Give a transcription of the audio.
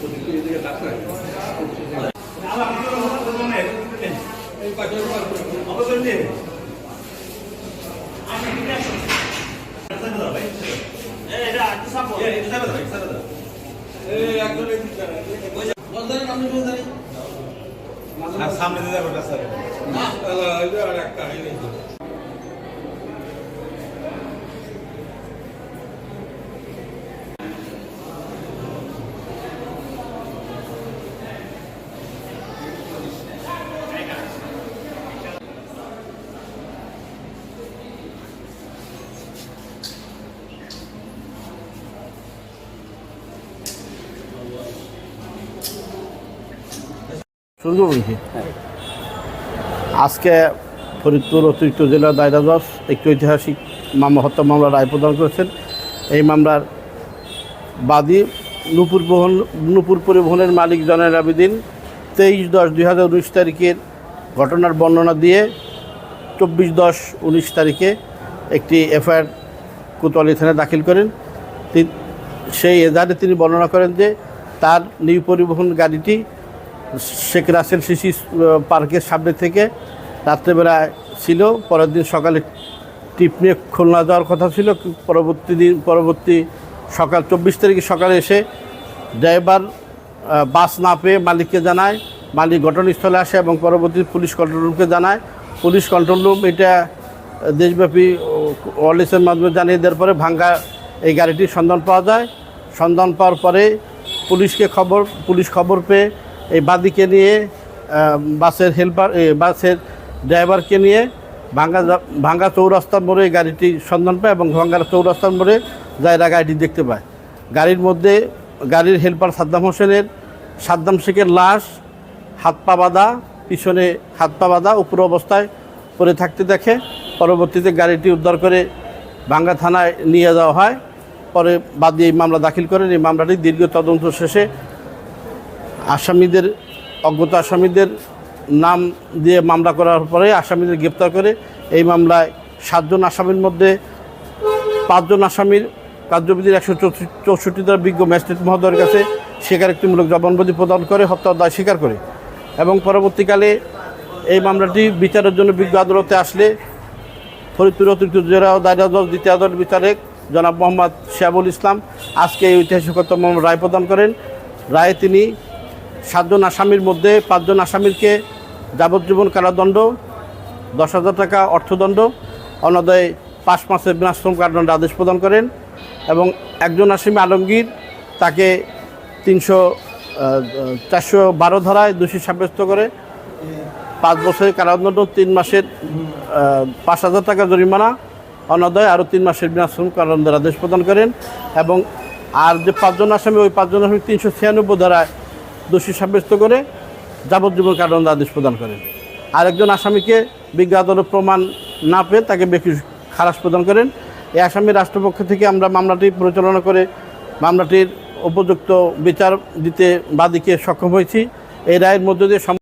Porque ele ia dar para ele. সামনে দিয়ে যাব স্যার শুরু করব নাকি? আজকে ফরিদপুর অতিরিক্ত জেলার দায়রা জজ, একটি ঐতিহাসিক মামলা, হত্যা মামলা রায় প্রদান করেছেন এই মামলার বাদী নুপুর বহন, নুপুর পরিবহনের মালিক জনের আবেদিন তেইশ দশ দুই হাজার উনিশ তারিখের ঘটনার বর্ণনা দিয়ে চব্বিশ দশ উনিশ তারিখে একটি এফআইআর কোতোয়ালি থানায় দাখিল করেন সেই এজাহারে তিনি বর্ণনা করেন যে তার নিউ পরিবহন গাড়িটি শেখ রাসেল শিশি পার্কের সামনে থেকে রাত্রেবেলায় ছিল। পরের দিন সকালে টিপ নিয়ে খুলনা যাওয়ার কথা ছিল। পরবর্তী দিন, পরবর্তী সকাল চব্বিশ তারিখে সকালে এসে ড্রাইভার বাস না পেয়ে মালিককে জানায়। মালিক ঘটনাস্থলে আসে এবং পরবর্তী পুলিশ কন্ট্রোল রুমকে জানায়। পুলিশ কন্ট্রোল রুম এটা দেশব্যাপী ওয়ারলেসের মাধ্যমে জানিয়ে দেওয়ার পরে ভাঙ্গা এই গাড়িটির সন্ধান পাওয়া যায়। সন্ধান পাওয়ার পরে পুলিশকে খবর, পুলিশ খবর পেয়ে এই বাদীকে নিয়ে বাসের হেল্পার বাসের ড্রাইভারকে নিয়ে ভাঙ্গা ভাঙ্গা চৌরাস্তার মোড়ে গাড়িটি সন্ধান পায় এবং ভাঙ্গা চৌরাস্তার মোড়ে জায়রা গাড়িটি দেখতে পায়। গাড়ির মধ্যে, গাড়ির হেল্পার সাদ্দাম হোসেনের, সাদ্দাম শেখের লাশ, হাত পা বাঁধা, পিছনে হাত পা বাঁধা, উপর অবস্থায় পড়ে থাকতে দেখে। পরবর্তীতে গাড়িটি উদ্ধার করে ভাঙ্গা থানায় নিয়ে যাওয়া হয়। পরে বাদী এই মামলা দাখিল করেন। এই মামলাটি দীর্ঘ তদন্ত শেষে আসামিদের, অজ্ঞত আসামিদের নাম দিয়ে মামলা করার পরে আসামিদের গ্রেপ্তার করে এই মামলায় সাতজন আসামির মধ্যে পাঁচজন আসামির কার্যবিধির একশো চৌষট্টি দ্বারা বিজ্ঞ ম্যাজিস্ট্রেট মহোদয়ের কাছে স্বীকারোক্তিমূলক জবানবন্দি প্রদান করে হত্যার দায় স্বীকার করে এবং পরবর্তীকালে এই মামলাটি বিচারের জন্য বিজ্ঞ আদালতে আসলে ফরিদপুর অতিরিক্ত জেলা দায়রা জজ দ্বিতীয় আদালত বিচারক জনাব মোহাম্মদ শিয়াবুল ইসলাম আজকে এই ঐতিহাসিকতা মামলা রায় প্রদান করেন। রায়ে তিনি সাতজন আসামির মধ্যে পাঁচজন আসামিরকে যাবজ্জীবন কারাদণ্ড, দশ হাজার টাকা অর্থদণ্ড, অনদয় পাঁচ মাসের বিনাশ্রম কারাদণ্ড আদেশ প্রদান করেন এবং একজন আসামি আলমগীর তাকে তিনশো চারশো বারো ধারায় দোষী সাব্যস্ত করে। পাঁচ বছরের কারাদণ্ড, তিন মাসের পাঁচ হাজার টাকা জরিমানা, অনদয় আরও তিন মাসের বিনাশ্রম কারাদণ্ডের আদেশ প্রদান করেন এবং আর যে পাঁচজন আসামি, ওই পাঁচজন আসামি তিনশো ছিয়ানব্বই ধারায় দোষী সাব্যস্ত করে যাবজ্জীবন কারণ আদেশ প্রদান করেন আরেকজন আসামিকে বিজ্ঞ প্রমাণ না পেয়ে তাকে বেশি খালাস প্রদান করেন। এই আসামি রাষ্ট্রপক্ষ থেকে আমরা মামলাটি পরিচালনা করে মামলাটির উপযুক্ত বিচার দিতে বাদীকে সক্ষম হয়েছি। এই রায়ের মধ্য দিয়ে